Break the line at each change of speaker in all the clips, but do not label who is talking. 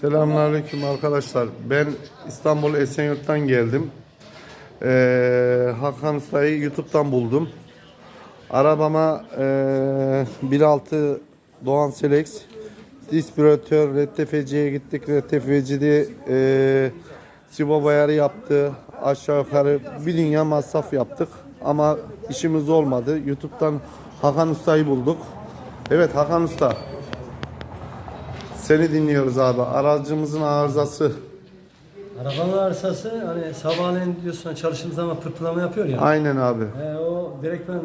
Selamünaleyküm arkadaşlar. Ben İstanbul Esenyurt'tan geldim. Ee, Hakan Usta'yı YouTube'dan buldum. Arabama ee, 1.6 Doğan Selex dispiratör RTFC'ye gittik. RTFC'de ee, Sibo bayarı yaptı. Aşağı yukarı bir dünya masraf yaptık. Ama işimiz olmadı. YouTube'dan Hakan Usta'yı bulduk. Evet Hakan Usta. Seni dinliyoruz abi. Aracımızın arızası.
Arabanın arsası hani sabahleyin diyorsun çalıştığım zaman pırpırlama yapıyor ya.
Aynen abi.
E, o direktmen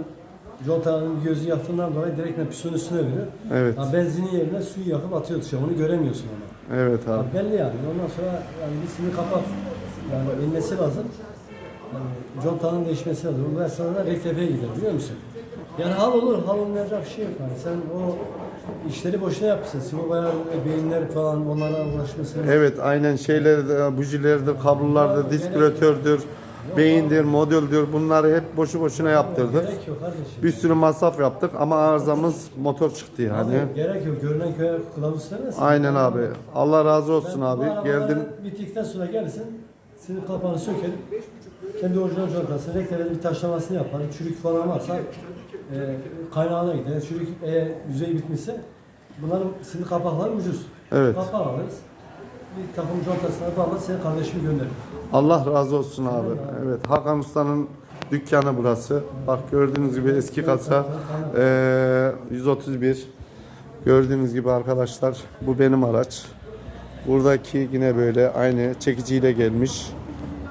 contanın gözü yaktığından dolayı direktmen pistonun üstüne veriyor.
Evet.
Ha, benzinin yerine suyu yakıp atıyor dışarı. Onu göremiyorsun ama.
Evet abi.
Ha, belli yani. Ondan sonra yani bir kapat. Yani inmesi lazım. Yani contanın değişmesi lazım. Bu esnada da rektefeye gider biliyor musun? Yani hal olur, hal olmayacak bir şey yok. Yani sen o işleri boşuna yapmışsın. Sıvı bayağı beyinler falan onlara uğraşmışsın.
Evet aynen şeyler bujilerdir, kablolardır, dispiratördür, beyindir, modüldür. Bunları hep boşu boşuna yaptırdık.
Gerek yok kardeşim.
Bir sürü masraf yaptık ama arızamız motor çıktı yani.
Gerek yok. Görünen köye kılavuz istemez.
Aynen abi. Allah razı olsun abi. Geldin.
Bittikten sonra gelirsin. Senin kapağını sökelim. Kendi orijinal contasını, renklerinde bir taşlamasını yaparım. Çürük falan varsa e, kaynağına gider. Çürük eğer yüzeyi bitmişse bunların senin kapakları ucuz.
Evet.
Kapağı alırız. Bir takım contasına bağlar, senin kardeşimi gönderir.
Allah razı olsun abi. Evet Hakan Usta'nın dükkanı burası. Bak gördüğünüz gibi eski kasa eee, 131. Gördüğünüz gibi arkadaşlar bu benim araç. Buradaki yine böyle aynı çekiciyle gelmiş.